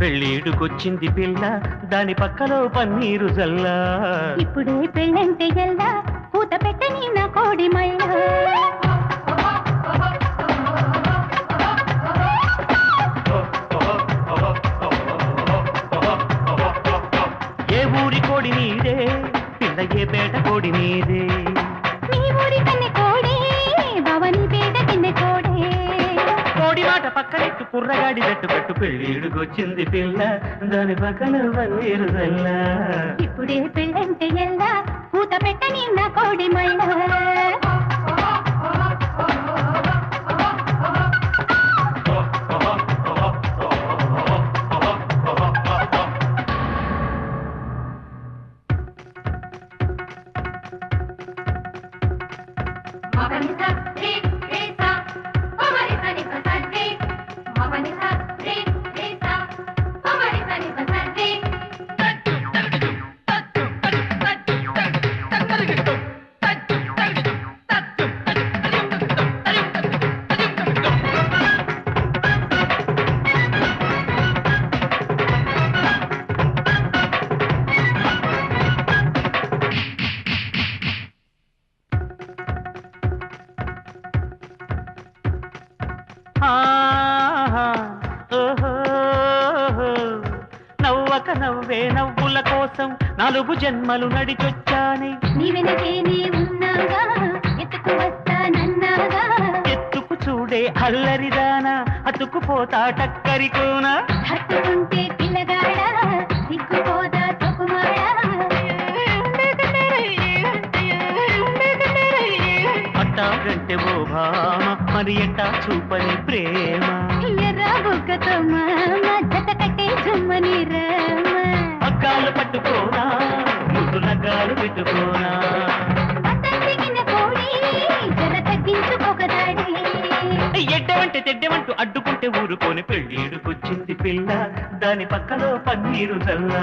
పెళ్ళీడుకొచ్చింది పిల్ల దాని పక్కలో పన్నీరు జల్లా. ఇప్పుడే పెళ్ళంటే ఎల్లా పూత పెట్టని నా కోడి మళ్ళా పిల్ల ఏ పేట కోడి నీదే నీ ఊరి కన్నె కోడే భవని పేట కింద కోడే కోడి మాట పక్కనెట్టు కుర్రగాడి జట్టు కట్టు పెళ్ళీడుకొచ్చింది పిల్ల దాని పక్కన పన్నీరు జల్లా ఇప్పుడే పెళ్ళంటే ఎల్లా పూత పెట్టని నా కోడి మళ్ళా amistad. నవ్వక నవ్వే నవ్వుల కోసం నాలుగు జన్మలు నడిచొచ్చానే. ఎత్తుకు చూడే అల్లరిదానా అతుకుపోతా టక్కరికోనా హత్తుకుంటే పిల్లగాడా సిగ్గుపోదా అట్టాగంటే ఓ భామ మరి ఎట్టా చూపని ప్రేమ. ఎర్ర బుగ్గతో మామ అంటే తెడ్డవంటూ అడ్డుకుంటే ఊరుకొని పెళ్ళీడుకొచ్చింది పిల్ల. దాని పక్కలో పన్నీరు చల్లా.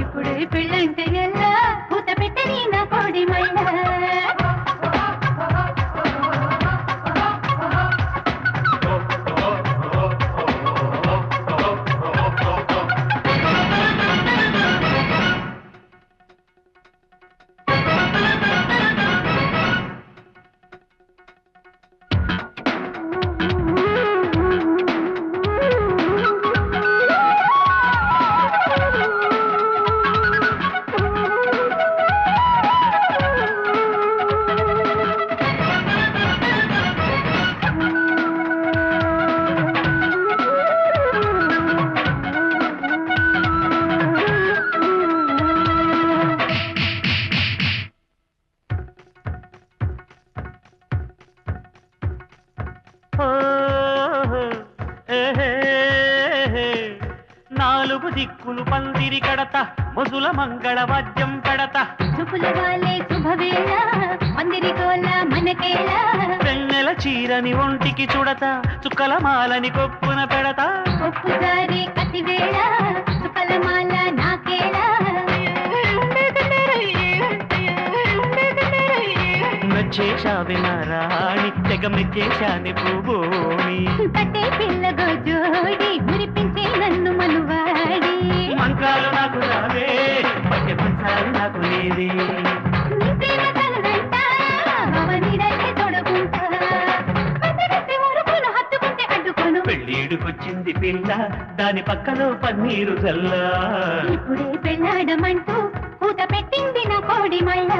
ఇప్పుడు పెళ్ళంటే ఎలా? నాలుగు దిక్కులు పందిరి కడత మొదుల మంగళ వాద్యం పెడత. చూపుల వాలే శుభవేళ మందిరి గోల మనకేలా వెన్నెల చీరని ఒంటికి చుడత చుక్కల మాలని కొప్పున పెడత. ఒప్పుసారి నచ్చేశావి నా రాణి తెగ మెచ్చేశాని పూబోని కట్టే పిల్లగో జోడి మురిపించే నన్ను మనువాడి. మంత్రాలు నాకు రావే పట్టె పంచాలు నాకు అడ్డుకోను. పెళ్ళీడుకొచ్చింది పిల్ల దాని పక్కలో పన్నీరు చల్లా ఇప్పుడే పెళ్ళాడమంటూ పూత పెట్టింది నా కోడి మళ్ళా